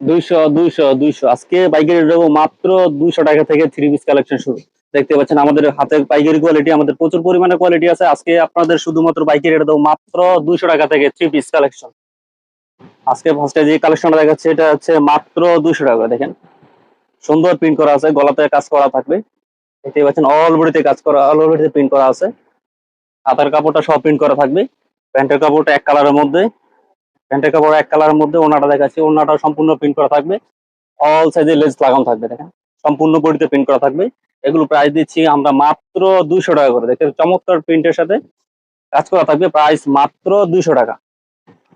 দুইশো দুইশো দুইশো। আজকে দেবো মাত্র দুইশো টাকা থেকে থ্রি পিস কালেকশন শুরু। দেখতে পাচ্ছেন আমাদের হাতে পাইকারি কোয়ালিটি আমাদের প্রচুর পরিমাণে কোয়ালিটি আছে। আজকে আপনাদের শুধুমাত্র পাইকারি দেবো মাত্র দুইশো টাকা থেকে থ্রি পিস কালেকশন আজকে ফার্স্টে যে কালেকশনটা দেখাচ্ছে, এটা হচ্ছে মাত্র দুইশো টাকা, দেখেন। সুন্দর প্রিন্ট করা আছে, গলাতে কাজ করা থাকবে। দেখতে পাচ্ছেন অল বডিতে কাজ করা অল বডিতে প্রিন্ট করা আছে। হাতার কাপড়টা সব প্রিন্ট করা থাকবে। প্যান্টের কাপড়টা এক কালারের মধ্যে। প্যান্টের কাপড় এক কালারের মধ্যে ওনাটা দেখাচ্ছি। ওনাটা সম্পূর্ণ প্রিন্ট করা থাকবে। অল সাইজে লেস লাগানো থাকবে, দেখেন। সম্পূর্ণ বডিতে প্রিন্ট করা থাকবে। এগুলো প্রাইস দিচ্ছি আমরা মাত্র দুইশো টাকা করে। দেখতে চমৎকার প্রিন্টের সাথে কাজ করা থাকবে। প্রাইস মাত্র দুইশো টাকা।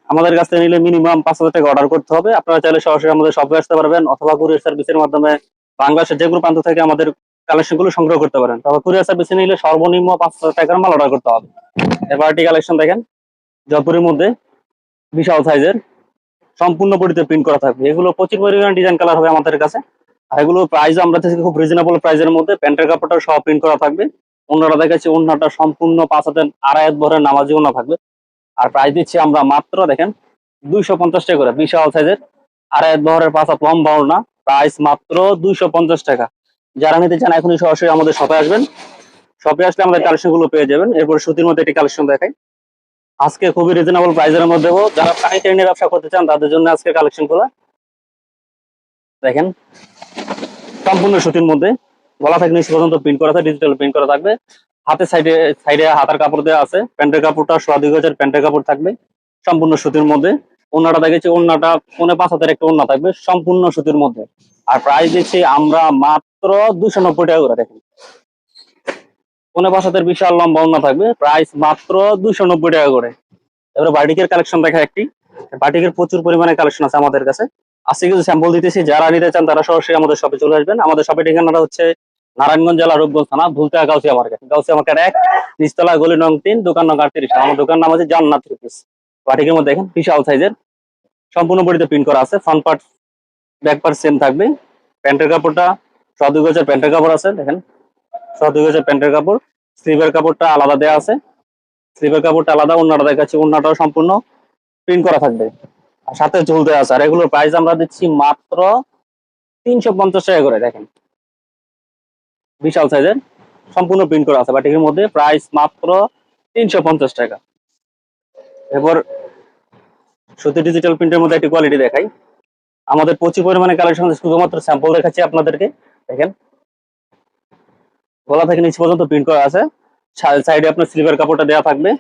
আমাদের কাছ থেকে নিলে মিনিমাম পাঁচ হাজার টাকা অর্ডার করতে হবে। আপনারা চাইলে সরাসরি আমাদের শপে আসতে পারবেন অথবা কুরিয়ার সার্ভিসের মাধ্যমে বাংলাদেশের যে কোনো প্রান্ত থেকে আমাদের কালেকশনগুলো সংগ্রহ করতে পারেন। তবে কুরিয়ার সার্ভিসে নিলে সর্বনিম্ন পাঁচ হাজার টাকার মাল অর্ডার করতে হবে। এবার কালেকশন দেখেন। জয়পুরের মধ্যে বিশাল সাইজের, সম্পূর্ণ বডিতে প্রিন্ট করা থাকবে। এগুলো প্রচুর পরিমাণ ডিজাইন কালার হবে আমাদের কাছে। আর এগুলো প্রাইস আমরা থেকে খুব রিজনেবল প্রাইসের মধ্যে। প্যান্টের কাপড়টা সব প্রিন্ট করা থাকবে। অন্যরা দেখাচ্ছি অন্যটা সম্পূর্ণ পাঁচ হাজার আড়াই ভরের নামাজি অন্য থাকবে। আর প্রাইস দিচ্ছি আমরা মাত্র, দেখেন, দুইশো পঞ্চাশ টাকা করে, বিশাল সাইজের। আড়াই ভরের পাঁচ হাত লম্বা ওড়না প্রাইস মাত্র দুইশো পঞ্চাশ টাকা। যারা নিতে চান এখনই সরাসরি আমাদের শপে আসবেন। শপে আসলে আমাদের কালেকশনগুলো পেয়ে যাবেন। এরপর সুতির মধ্যে একটি কালেকশন দেখাই। আজকে খুবই রিজনেবল প্রাইসের মধ্যে দেবো। যারা পাইকারি ব্যবসা করতে চান, তাদের জন্য আজকে কালেকশনগুলো। দেখেন, সম্পূর্ণ সুতির মধ্যে। গলা থেকে নিচে পর্যন্ত প্রিন্ট করা ডিজিটাল প্রিন্ট করা থাকবে। হাতে সাইডে সাইডে হাতার কাপড় দেওয়া আছে। প্যান্টের কাপড়টা সোয়া দুই গজের প্যান্টের কাপড় থাকবে। সম্পূর্ণ সুতির মধ্যে। ওনাটা দেখেছি ওনাটা পৌনে পাঁচ হাতের একটা ওনা থাকবে, সম্পূর্ণ সুতির মধ্যে। আর প্রাইস দিচ্ছি আমরা মাত্র দুশো নব্বই টাকা করে, দেখেন। পাঁচ হাতের বিশাল লম্বা ওনা থাকবে প্রাইস মাত্র দুশো নব্বই টাকা করে। এবারে বাটিকের কালেকশন দেখা একটি। বাটিকের প্রচুর পরিমাণে কালেকশন আছে আমাদের কাছে। আজকে কিছু স্যাম্পল দিতেছি, যারা নিতে চান তারা সরাসরি আমাদের শপে চলে আসবেন। আমাদের শপের ঠিকানাটা হচ্ছে নারায়ণগঞ্জ জেলা রূপগঞ্জ থানা, ভুলতা গাউসিয়া মার্কেট। গাউসিয়া মার্কেট এক, নিচতলা গলি নং তিন, দোকান নং আটত্রিশ। আমার দোকান নাম আছে জান্নাত পিস বাটিকের মধ্যে দেখেন, বিশাল সাইজের সম্পূর্ণ বডিতে প্রিন্ট করা আছে। Front part back part same থাকবে। প্যান্টের কাপড়টা সদুই গজের প্যান্টের কাপড় আছে, দেখেন। সদুই গজের প্যান্টের কাপড়। স্লিভের কাপড়টা আলাদা দেওয়া আছে। স্লিভের কাপড়টা আলাদা অন্যটা দেখাচ্ছি অন্যটাও সম্পূর্ণ প্রিন্ট করা থাকবে। আর সাথে ঝুল দেওয়া আছে। আর এগুলোর প্রাইস আমরা দিচ্ছি মাত্র তিনশো পঞ্চাশ টাকা করে, দেখেন। বিশাল সাইজের সম্পূর্ণ প্রিন্ট করা আছে, বাটিকের মধ্যে প্রাইস মাত্র তিনশো পঞ্চাশ টাকা। এরপর সত্যি ডিজিটাল প্রিন্টের মধ্যে একটি কোয়ালিটি দেখাই। আমাদের প্রচুর পরিমাণে কালেকশন শুধুমাত্র স্যাম্পল দেখাচ্ছি আপনাদেরকে। দেখেন গলা থেকে নিচ পর্যন্ত প্রিন্ট করা আছে। সাইডে আপনার স্লিভের কাপড়টা দেওয়া থাকবে।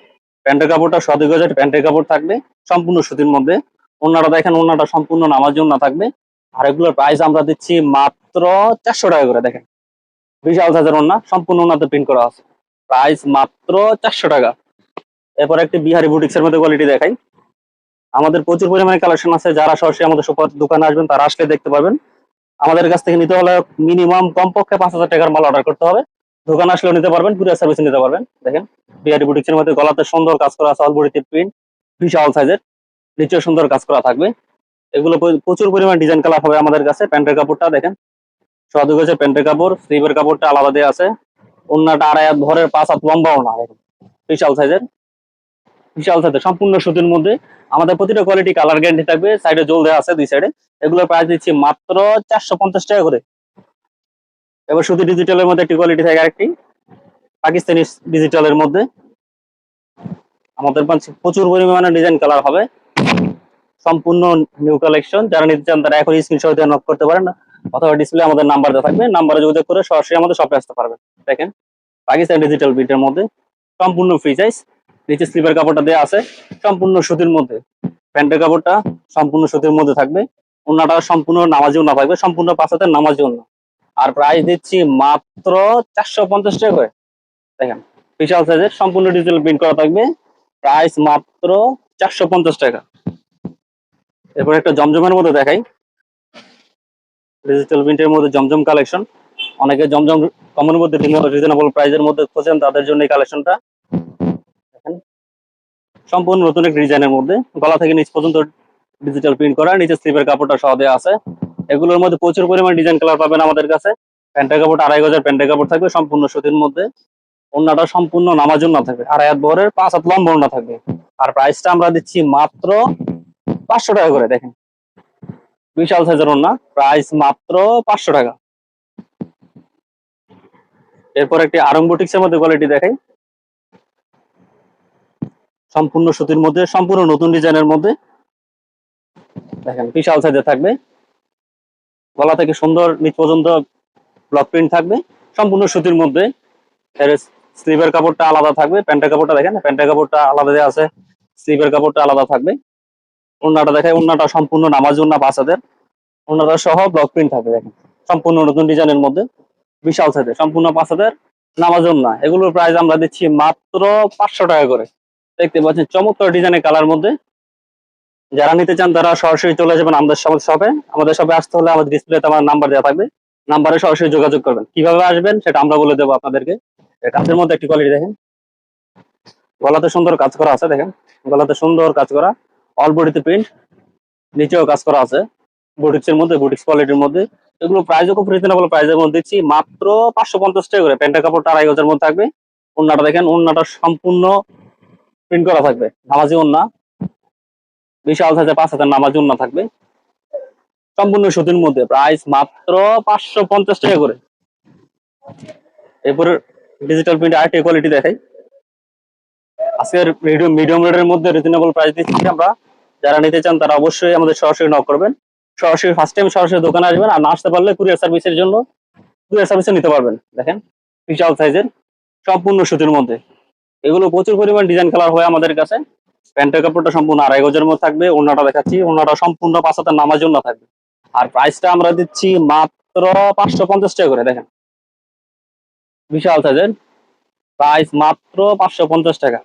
প্যান্টের কাপড়টা সদি গজের প্যান্টের কাপড় থাকবে, সম্পূর্ণ সুতির মধ্যে। ওনাটা দেখেন ওনাটা সম্পূর্ণ নামার জন্য থাকবে। আর এগুলোর প্রাইস আমরা দিচ্ছি মাত্র চারশো টাকা করে, দেখেন। বিশাল সাইজের ওনা সম্পূর্ণ ওনাতে প্রিন্ট করা আছে। প্রাইস মাত্র চারশো টাকা। এরপর একটি বিহারি বুটিক্সের মধ্যে কোয়ালিটি দেখাই। আমাদের প্রচুর পরিমাণে কালেকশন আছে। যারা সরাসরি আমাদের সুপার দোকানে আসবেন, তারা আসলে দেখতে পাবেন আমাদের কাছ থেকে নিতে হলে মিনিমাম কমপক্ষে পাঁচ হাজার টাকার মাল অর্ডার করতে হবে। দোকানে আসলেও নিতে পারবেন কুরিয়ার সার্ভিসে নিতে পারবেন। দেখেন বিহারি বুটিক্সের মধ্যে গলাতে সুন্দর কাজ করা আছে অলবডিতে প্রিন্ট বিশাল সাইজের নিচেও সুন্দর কাজ করা থাকবে। এগুলো প্রচুর পরিমাণ ডিজাইন কালার হবে আমাদের কাছে, প্যান্টের কাপড়টা, দেখেন। সদু গেছে প্যান্টের কাপড় স্লিভের কাপড়টা আলাদা দেওয়া আছে। ওন্নাটা আড়াই হাত ভরের, পাঁচ হাত লম্বা ওনা দেখেন। বিশাল সাইজের বিশাল সাইজের সম্পূর্ণ সুতির মধ্যে। আমাদের প্রতিটা কোয়ালিটি কালার গ্যারান্টি থাকবে সাইডে জল দেওয়া আছে দুই সাইডে এগুলোর প্রাইস দিচ্ছি মাত্র চারশো পঞ্চাশ টাকা করে। এবার শুধু ডিজিটালের মধ্যে একটি কোয়ালিটি থাকে আরেকটি। পাকিস্তানি ডিজিটালের মধ্যে। আমাদের প্রচুর পরিমাণে ডিজাইন কালার হবে। সম্পূর্ণ নিউ কালেকশন যারা নিতে চান তারা এখন স্ক্রিনশট দিয়ে নক করতে পারেন। অথবা ডিসপ্লে আমাদের নাম্বার দেওয়া থাকবে। নাম্বারে যোগাযোগ করে সরাসরি আমাদের শপে আসতে পারবেন। দেখেন, পাকিস্তান ডিজিটাল প্রিন্টের মধ্যে। সম্পূর্ণ ফ্রি সাইজ নিচে স্লিপের কাপড়টা দেওয়া আছে। সম্পূর্ণ সুতির মধ্যে। প্যান্টের কাপড়টা সম্পূর্ণ সুতির মধ্যে থাকবে। ওনাটা সম্পূর্ণ নামাজি না থাকবে। সম্পূর্ণ পাঁচাতে নামাজি ওনা আর প্রাইস দিচ্ছি মাত্র চারশো পঞ্চাশ টাকা করে। দেখেন, বিশাল সাইজের সম্পূর্ণ ডিজিটাল প্রিন্ট করা থাকবে। প্রাইস মাত্র চারশো পঞ্চাশ টাকা। এরপর একটা জমজমের মধ্যে দেখাই। ডিজিটাল প্রিন্টের মধ্যে জমজম কালেকশন অনেকে জমজম কমনের মধ্যে রিজনেবল প্রাইসের মধ্যে খোঁজেন তাদের জন্য এই কালেকশনটা দেখেন, সম্পূর্ণ নতুন এক ডিজাইনের মধ্যে। গলা থেকে নিচ পর্যন্ত ডিজিটাল প্রিন্ট করা নিচে স্লিপের কাপড়টা সহ দেওয়া আছে। এগুলোর মধ্যে প্রচুর পরিমাণ ডিজাইন কালার পাবেন আমাদের কাছে। প্যান্টের কাপড় আড়াই গজার প্যান্টের কাপড় থাকবে, সম্পূর্ণ সুতির মধ্যে। অন্যটা সম্পূর্ণ নামার জন্য থাকবে। আড়াই হাত বহরের, পাঁচ হাত লম্বা ওড়না থাকবে। আর প্রাইসটা আমরা দিচ্ছি মাত্র পাঁচশো টাকা করে, দেখেন। বিশাল সাইজের অন্য প্রাইস মাত্র পাঁচশো টাকা। এরপর একটি আরং বুটিক্সের মধ্যে কোয়ালিটি দেখাই। সম্পূর্ণ সুতির মধ্যে, সম্পূর্ণ নতুন ডিজাইনের মধ্যে। দেখেন, বিশাল সাইজে থাকবে। গলা থেকে সুন্দর নিচ পর্যন্ত ব্লক প্রিন্ট থাকবে। সম্পূর্ণ সুতির মধ্যে এর স্লিভের কাপড়টা আলাদা থাকবে। প্যান্টের কাপড়টা দেখেন, প্যান্টের কাপড়টা আলাদা দেওয়া আছে, স্লিভের কাপড়টা আলাদা থাকবে। ওন্নাটা দেখায় ওন্নাটা সম্পূর্ণ নামাজ উন্না বাচ্চাদের। ওন্নাটা সহ ব্লক প্রিন্ট থাকবে, দেখেন। সম্পূর্ণ নতুন ডিজাইনের মধ্যে, বিশাল সাইজে সম্পূর্ণ বাচ্চাদের নামাজ উন্না এগুলোর প্রাইস আমরা দিচ্ছি মাত্র পাঁচশো টাকা করে। দেখতে পাচ্ছেন, চমৎকার ডিজাইনের কালার মধ্যে। যারা নিতে চান তারা সরাসরি চলে যাবেন আমাদের শপে আমাদের শপে আসতে হলে আমাদের ডিসপ্লেতে আমার নাম্বার দেওয়া থাকবে। নাম্বারে সরাসরি যোগাযোগ করবেন। কীভাবে আসবেন সেটা আমরা বলে দেবো আপনাদেরকে। কাজের মধ্যে একটি কোয়ালিটি দেখেন। গলাতে সুন্দর কাজ করা আছে, দেখেন। গলাতে সুন্দর কাজ করা। অল বডিতে প্রিন্ট নিচেও কাজ করা আছে। বুটিক্সের মধ্যে বুটিক্স কোয়ালিটির মধ্যে। এগুলো প্রাইসও খুব রিজনেবল প্রাইজের মধ্যে দিচ্ছি। মাত্র পাঁচশো পঞ্চাশ টাকা করে। প্যান্টের কাপড়টা আড়াই হাজার মধ্যে থাকবে। ওন্নাটা দেখেন ওন্নাটা সম্পূর্ণ প্রিন্ট করা থাকবে। নামাজি ওন্না বিশাল সাইজে পাঁচ হাজার নামাজি ওন্না থাকবে। সম্পূর্ণ সুতির মধ্যে প্রাইস মাত্র পাঁচশো পঞ্চাশ টাকা করে। এরপরে ডিজিটাল প্রিন্ট আর্ট কোয়ালিটি দেখাই। আজকের মিডিয়াম মিডিয়াম রেটের মধ্যে রিজনেবল প্রাইস দিচ্ছি আমরা। যারা নিতে চান তারা অবশ্যই আমাদের সরাসরি নক করবেন। সরাসরি ফার্স্ট টাইম সরাসরি দোকানে আসবেন আর না আসতে পারলে কুরিয়ার সার্ভিসের জন্য কুরিয়ার সার্ভিসে নিতে পারবেন। দেখেন, বিশাল সাইজের সম্পূর্ণ সুতির মধ্যে। এগুলো প্রচুর পরিমাণ ডিজাইন কালার হয় আমাদের কাছে। প্যান্টের কাপড়টা সম্পূর্ণ আড়াই গজের মধ্যে থাকবে ওনাটা দেখাচ্ছি ওনাটা সম্পূর্ণ পাঁচ হাতের নামার জন্য থাকবে। আর প্রাইসটা আমরা দিচ্ছি মাত্র পাঁচশো পঞ্চাশ টাকা করে, দেখেন। বিশাল সাইজের প্রাইস মাত্র পাঁচশো পঞ্চাশ টাকা।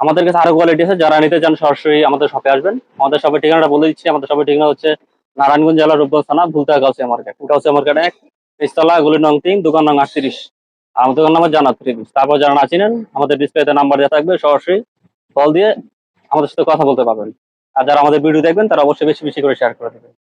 আমাদের কাছে আরও কোয়ালিটি আছে, যারা নিতে চান সরাসরি আমাদের শপে আসবেন। আমাদের শপের ঠিকানাটা বলে দিচ্ছি, আমাদের শপের ঠিকানা হচ্ছে নারায়ণগঞ্জ জেলার রূপগঞ্জ থানা, ভুলতা গাউসিয়া মার্কেট গাউসিয়া মার্কেট এক ইস্তলা গুলি নং তিন, দোকান নং আটত্রিশ। আমাদের দোকান নাম্বার জানা ত্রিশ তারপর যারা না চিনেন, আমাদের ডিসপ্লেতে নাম্বার দেওয়া থাকবে, সরাসরি কল দিয়ে আমাদের সাথে কথা বলতে পারবেন। আর যারা আমাদের ভিডিও দেখবেন, তারা অবশ্যই বেশি বেশি করে শেয়ার করে দেবেন।